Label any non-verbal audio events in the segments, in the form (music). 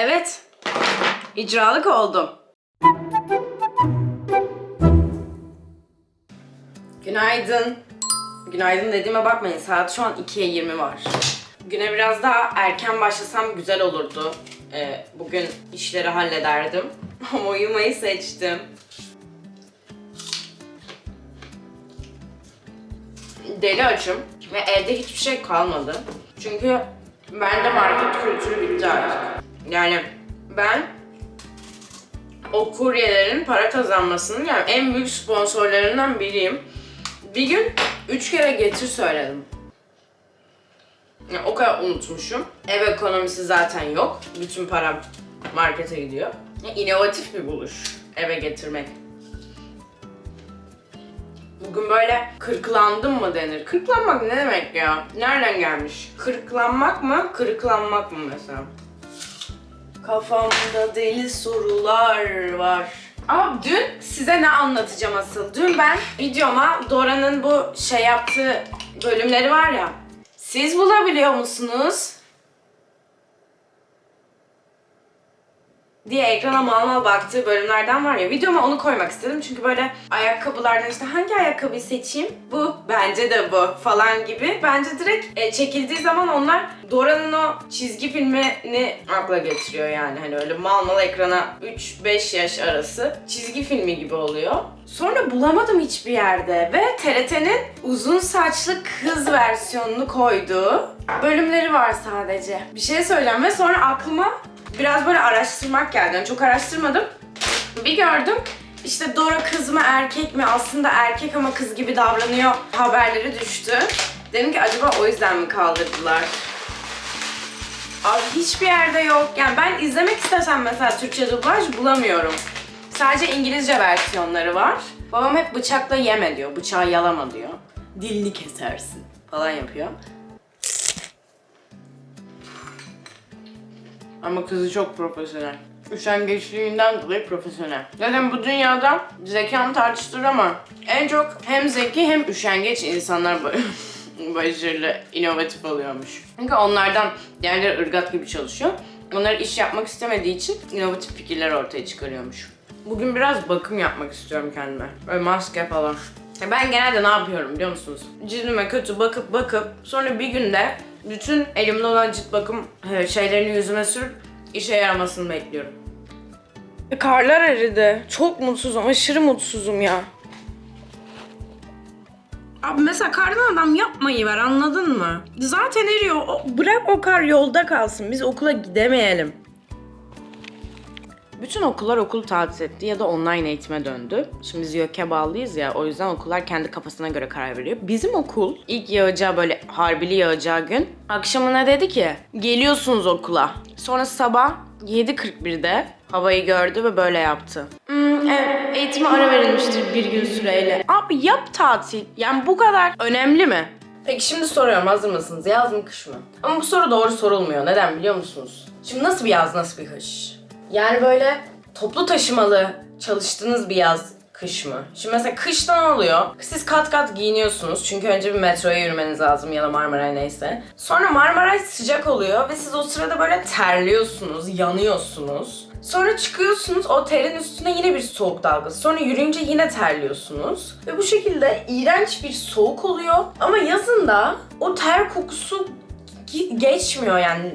Evet. İcralık oldum. Günaydın. Günaydın dediğime bakmayın. Saat şu an 2'ye 20 var. Güne biraz daha erken başlasam güzel olurdu. Ee, bugün işleri hallederdim. (laughs) Ama uyumayı seçtim. Deli açım ve evde hiçbir şey kalmadı. Çünkü bende market kültürü bitti artık. Yani ben o kuryelerin para kazanmasının yani en büyük sponsorlarından biriyim. Bir gün üç kere getir söyledim. Yani o kadar unutmuşum. Ev ekonomisi zaten yok. Bütün param markete gidiyor. Yani inovatif bir buluş eve getirmek. Bugün böyle kırklandım mı denir? Kırklanmak ne demek ya? Nereden gelmiş? Kırklanmak mı? Kırıklanmak mı mesela? Kafamda deli sorular var. Aa dün size ne anlatacağım asıl? Dün ben videoma Dora'nın bu şey yaptığı bölümleri var ya. Siz bulabiliyor musunuz? Diye ekrana mal mal baktığı bölümlerden var ya videoma onu koymak istedim çünkü böyle ayakkabılardan işte hangi ayakkabıyı seçeyim bu bence de bu falan gibi bence direkt e, çekildiği zaman onlar Dora'nın o çizgi filmini akla getiriyor yani hani öyle mal mal ekrana 3-5 yaş arası çizgi filmi gibi oluyor. Sonra bulamadım hiçbir yerde ve TRT'nin uzun saçlı kız versiyonunu koyduğu bölümleri var sadece. Bir şey söyleyeceğim ve sonra aklıma biraz böyle araştırmak geldi. Yani çok araştırmadım. Bir gördüm. İşte Dora kız mı erkek mi aslında erkek ama kız gibi davranıyor haberleri düştü. Dedim ki acaba o yüzden mi kaldırdılar? Abi hiçbir yerde yok. Yani ben izlemek istesem mesela Türkçe dublaj bulamıyorum. Sadece İngilizce versiyonları var. Babam hep bıçakla yeme diyor. Bıçağı yalama diyor. Dilini kesersin falan yapıyor. Ama kızı çok profesyonel. Üşengeçliğinden dolayı profesyonel. Zaten bu dünyada zekam tartışılır ama en çok hem zeki hem üşengeç insanlar ba- (laughs) başarılı, inovatif oluyormuş. Çünkü onlardan diğerleri ırgat gibi çalışıyor. Onlar iş yapmak istemediği için inovatif fikirler ortaya çıkarıyormuş. Bugün biraz bakım yapmak istiyorum kendime. Böyle maske falan. Ben genelde ne yapıyorum biliyor musunuz? Cildime kötü bakıp bakıp sonra bir günde bütün elimde olan cilt bakım e, şeylerini yüzüme sürüp işe yaramasını bekliyorum. E, Karlar eridi. Çok mutsuzum. Aşırı mutsuzum ya. Abi mesela kardan adam yapmayı ver anladın mı? Zaten eriyor. O- Bırak o kar yolda kalsın. Biz okula gidemeyelim. Bütün okullar okul tatil etti ya da online eğitime döndü. Şimdi biz YÖK'e bağlıyız ya o yüzden okullar kendi kafasına göre karar veriyor. Bizim okul ilk yağacağı böyle harbili yağacağı gün akşamına dedi ki geliyorsunuz okula. Sonra sabah 7.41'de havayı gördü ve böyle yaptı. Hmm, evet, eğitime ara verilmiştir bir gün süreyle. Abi yap tatil. Yani bu kadar önemli mi? Peki şimdi soruyorum hazır mısınız? Yaz mı kış mı? Ama bu soru doğru sorulmuyor. Neden biliyor musunuz? Şimdi nasıl bir yaz nasıl bir kış? Yani böyle toplu taşımalı çalıştığınız bir yaz kış mı? Şimdi mesela kışta ne oluyor? Siz kat kat giyiniyorsunuz çünkü önce bir metroya yürümeniz lazım ya da Marmaray neyse. Sonra Marmaray sıcak oluyor ve siz o sırada böyle terliyorsunuz, yanıyorsunuz. Sonra çıkıyorsunuz o terin üstüne yine bir soğuk dalgası. Sonra yürüyünce yine terliyorsunuz. Ve bu şekilde iğrenç bir soğuk oluyor. Ama yazında o ter kokusu geçmiyor yani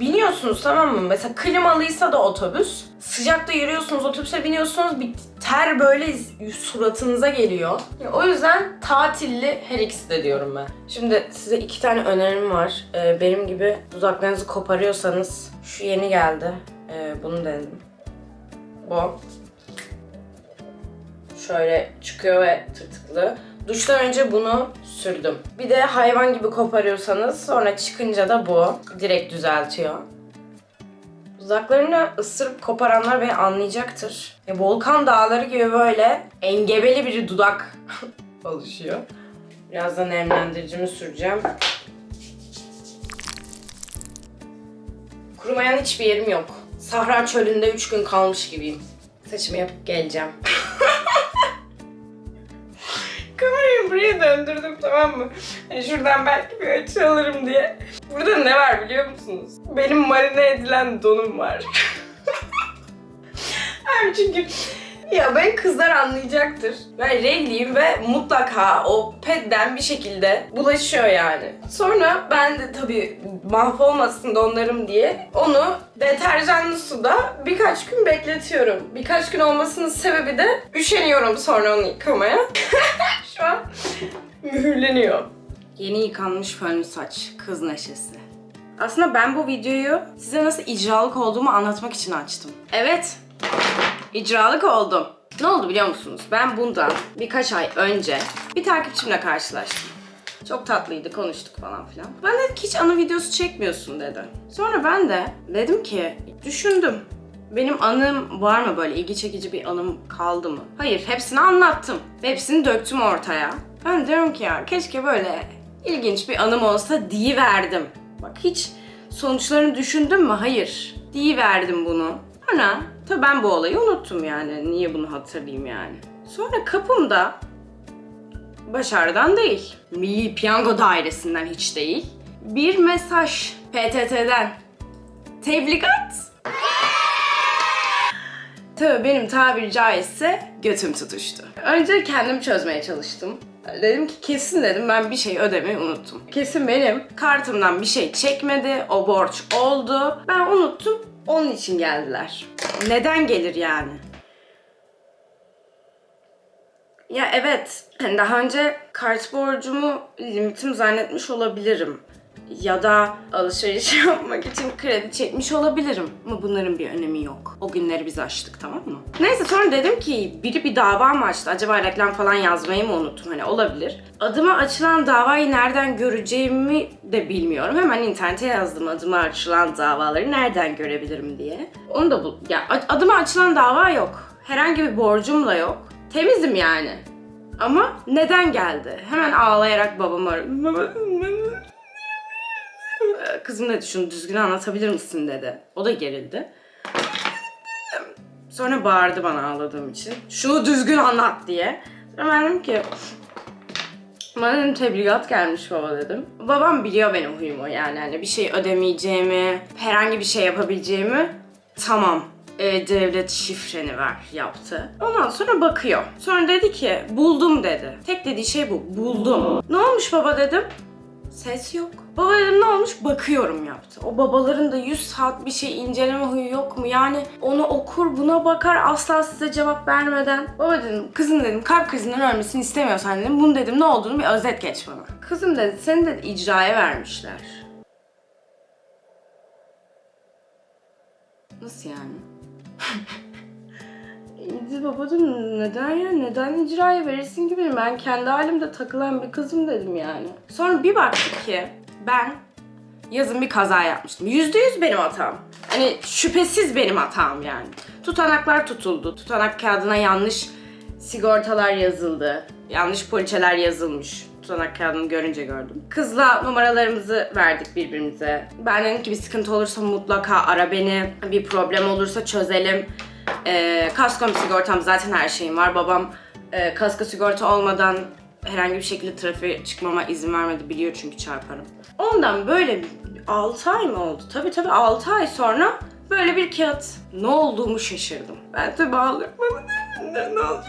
biniyorsunuz tamam mı? Mesela klimalıysa da otobüs. Sıcakta yürüyorsunuz, otobüse biniyorsunuz. Bir ter böyle suratınıza geliyor. O yüzden tatilli her ikisi de diyorum ben. Şimdi size iki tane önerim var. Ee, benim gibi dudaklarınızı koparıyorsanız şu yeni geldi. Ee, bunu denedim. Bu. Şöyle çıkıyor ve tırtıklı. Duştan önce bunu sürdüm. Bir de hayvan gibi koparıyorsanız sonra çıkınca da bu direkt düzeltiyor. Dudaklarını ısırıp koparanlar beni anlayacaktır. Ya volkan dağları gibi böyle engebeli bir dudak (laughs) oluşuyor. Biraz da nemlendiricimi süreceğim. Kurumayan hiçbir yerim yok. Sahra çölünde 3 gün kalmış gibiyim. Saçımı yapıp geleceğim. (laughs) Kamerayı buraya döndürdüm tamam mı? Hani şuradan belki bir açı alırım diye. Burada ne var biliyor musunuz? Benim marine edilen donum var. (laughs) Abi çünkü ya ben kızlar anlayacaktır. Ben regliyim ve mutlaka o pedden bir şekilde bulaşıyor yani. Sonra ben de tabii mahvolmasın donlarım diye onu deterjanlı suda birkaç gün bekletiyorum. Birkaç gün olmasının sebebi de üşeniyorum sonra onu yıkamaya. (laughs) Şu an mühürleniyor. Yeni yıkanmış fönlü saç, kız neşesi. Aslında ben bu videoyu size nasıl icralık olduğumu anlatmak için açtım. Evet, icralık oldum. Ne oldu biliyor musunuz? Ben bundan birkaç ay önce bir takipçimle karşılaştım. Çok tatlıydı, konuştuk falan filan. Ben ki hiç anı videosu çekmiyorsun dedi. Sonra ben de dedim ki düşündüm. Benim anım var mı böyle ilgi çekici bir anım kaldı mı? Hayır, hepsini anlattım. Hepsini döktüm ortaya. Ben diyorum ki ya keşke böyle ilginç bir anım olsa verdim. Bak hiç sonuçlarını düşündüm mü? Hayır. verdim bunu. Sonra tabii ben bu olayı unuttum yani. Niye bunu hatırlayayım yani. Sonra kapımda Başarı'dan değil. Milli Piyango Dairesi'nden hiç değil. Bir mesaj PTT'den. Tebligat. Tabii benim tabiri caizse götüm tutuştu. Önce kendim çözmeye çalıştım. Dedim ki kesin dedim ben bir şey ödemeyi unuttum. Kesin benim kartımdan bir şey çekmedi, o borç oldu. Ben unuttum, onun için geldiler. Neden gelir yani? Ya evet, hani daha önce kart borcumu limitim zannetmiş olabilirim. Ya da alışveriş (laughs) yapmak için kredi çekmiş olabilirim. Ama bunların bir önemi yok. O günleri biz aştık tamam mı? Neyse sonra dedim ki biri bir dava mı açtı? Acaba reklam falan yazmayı mı unuttum? Hani olabilir. Adıma açılan davayı nereden göreceğimi de bilmiyorum. Hemen internete yazdım adıma açılan davaları nereden görebilirim diye. Onu da bu... Ya adıma açılan dava yok. Herhangi bir borcum da yok. Temizim yani. Ama neden geldi? Hemen ağlayarak babamı aradım. (laughs) Kızım dedi şunu düzgün anlatabilir misin dedi. O da gerildi. Sonra bağırdı bana ağladığım için. Şunu düzgün anlat diye. Sonra ben dedim ki bana dedim tebligat gelmiş baba dedim. Babam biliyor benim huyumu yani hani bir şey ödemeyeceğimi, herhangi bir şey yapabileceğimi. Tamam e, devlet şifreni ver yaptı. Ondan sonra bakıyor. Sonra dedi ki buldum dedi. Tek dediği şey bu buldum. Ne olmuş baba dedim. Ses yok. Baba dedim ne olmuş? Bakıyorum yaptı. O babaların da 100 saat bir şey inceleme huyu yok mu? Yani onu okur buna bakar asla size cevap vermeden. Baba dedim kızım dedim kalp krizinden ölmesini istemiyorsan dedim. Bunu dedim ne olduğunu bir özet geç bana. Kızım dedi seni de icraya vermişler. Nasıl yani? (laughs) İyi babacım neden ya? Neden icraya verirsin gibi? Ben kendi halimde takılan bir kızım dedim yani. Sonra bir baktık ki ben yazın bir kaza yapmıştım. Yüzde yüz benim hatam. Hani şüphesiz benim hatam yani. Tutanaklar tutuldu. Tutanak kağıdına yanlış sigortalar yazıldı. Yanlış poliçeler yazılmış. Tutanak kağıdını görünce gördüm. Kızla numaralarımızı verdik birbirimize. Ben dedim ki bir sıkıntı olursa mutlaka ara beni. Bir problem olursa çözelim. Ee, kasko sigortam zaten her şeyim var. Babam e, kasko sigorta olmadan herhangi bir şekilde trafiğe çıkmama izin vermedi. Biliyor çünkü çarparım. Ondan böyle 6 ay mı oldu? Tabii tabii 6 ay sonra böyle bir kağıt. Ne olduğumu şaşırdım. Ben tabii ağlıyorum. Ne, olacak.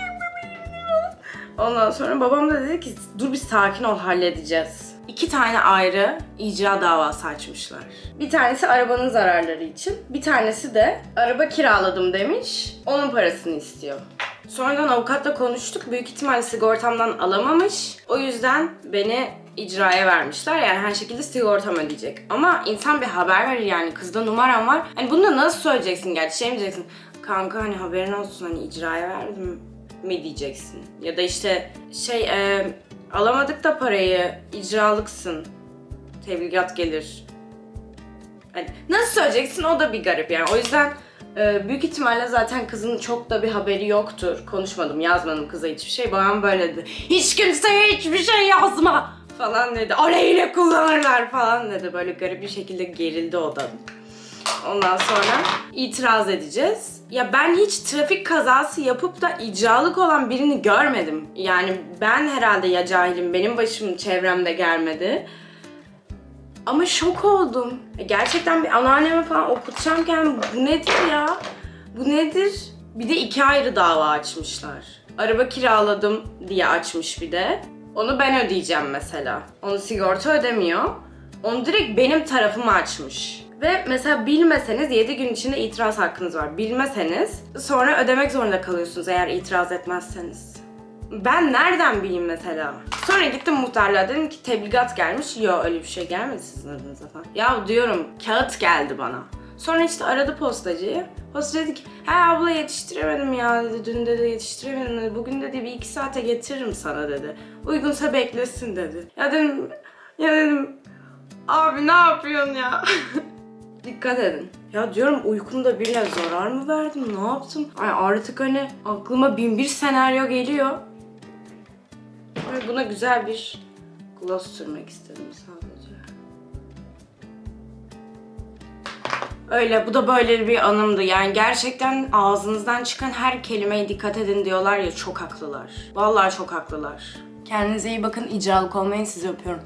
Ondan sonra babam da dedi ki dur bir sakin ol halledeceğiz. İki tane ayrı icra davası açmışlar. Bir tanesi arabanın zararları için, bir tanesi de araba kiraladım demiş, onun parasını istiyor. Sonradan avukatla konuştuk. Büyük ihtimalle sigortamdan alamamış. O yüzden beni icraya vermişler. Yani her şekilde sigortam ödeyecek. Ama insan bir haber verir yani. Kızda numaram var. Hani bunu da nasıl söyleyeceksin gerçi? Şey mi diyeceksin? Kanka hani haberin olsun hani icraya verdim mi diyeceksin. Ya da işte şey e, alamadık da parayı icralıksın. Tebligat gelir. Hani nasıl söyleyeceksin o da bir garip yani. O yüzden e, büyük ihtimalle zaten kızın çok da bir haberi yoktur. Konuşmadım, yazmadım kıza hiçbir şey. Babam böyle dedi. Hiç kimseye hiçbir şey yazma falan dedi. Aleyhine kullanırlar falan dedi. Böyle garip bir şekilde gerildi o da. Ondan sonra itiraz edeceğiz. Ya ben hiç trafik kazası yapıp da icralık olan birini görmedim. Yani ben herhalde ya cahilim, benim başım çevremde gelmedi. Ama şok oldum. E, Gerçekten bir anneanneme falan okutacağımken bu nedir ya? Bu nedir? Bir de iki ayrı dava açmışlar. Araba kiraladım diye açmış bir de. Onu ben ödeyeceğim mesela. Onu sigorta ödemiyor. Onu direkt benim tarafıma açmış. Ve mesela bilmeseniz 7 gün içinde itiraz hakkınız var. Bilmeseniz sonra ödemek zorunda kalıyorsunuz eğer itiraz etmezseniz. Ben nereden bileyim mesela? Sonra gittim muhtarlığa dedim ki tebligat gelmiş. Yo öyle bir şey gelmedi sizin adınıza falan. Ya diyorum kağıt geldi bana. Sonra işte aradı postacıyı. Postacı dedi ki he abla yetiştiremedim ya dedi. Dün dedi yetiştiremedim dedi. Bugün dedi bir iki saate getiririm sana dedi. Uygunsa beklesin dedi. Ya dedim ya dedim abi ne yapıyorsun ya? (laughs) Dikkat edin. Ya diyorum uykumda birine zarar mı verdim? Ne yaptım? Ay artık hani aklıma bin bir senaryo geliyor. Ay buna güzel bir gloss sürmek istedim sadece. Öyle bu da böyle bir anımdı. Yani gerçekten ağzınızdan çıkan her kelimeye dikkat edin diyorlar ya çok haklılar. Vallahi çok haklılar. Kendinize iyi bakın. icralık olmayın. Sizi öpüyorum.